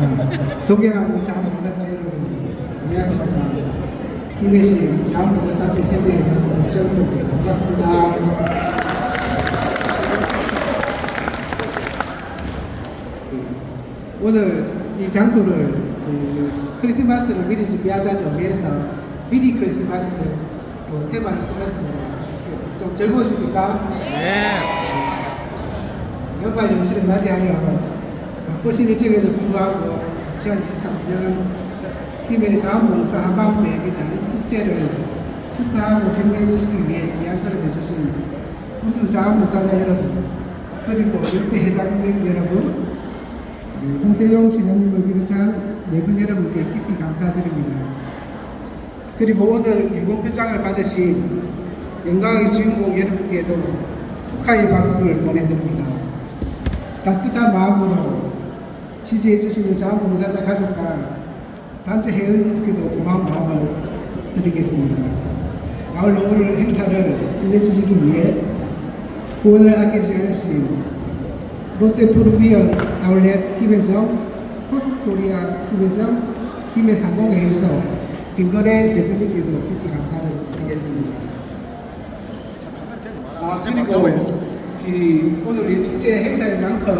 어, 존경하는 자원봉사자 여러분, 안녕하십니까. 협의회 장관 국정입니다. 반갑습니다. 오늘 이 장소를 그 크리스마스를 미리 준비하자는 의미에서 미리 크리스마스 그 테마를 꾸몄습니다. 좀 즐거우십니까? 연말 연시를 맞이하여 바쁘신 일정에도 불구하고 2023년 김해 자원봉사 대비 나는 축제를 축하하고 격려해 주시기 위해 귀한 걸음해 주신 부수 자원봉사자 여러분 그리고 역대 회장님 여러분 음, 홍대용 시장님을 비롯한 네분 여러분께 깊이 감사드립니다. 그리고 오늘 유공표장을 받으신 영광의 주인공 여러분께도 축하의 박수를 보내드립니다. 따뜻한 마음으로 지지해 주시는 자원봉사자 가족과 단체 회원님께도 고마운 마음을 드리겠습니다. 아울러 오늘 행사를 끝내주시기 위해 후원을 아끼지 않으신 롯데푸르미언 아울렛 김혜정, 호스코리아 김혜정, 김해상공회의소 김건혜 대표님께도 깊이 감사를 드리겠습니다. 아, 그리고 이 오늘 이 축제 행사인 만큼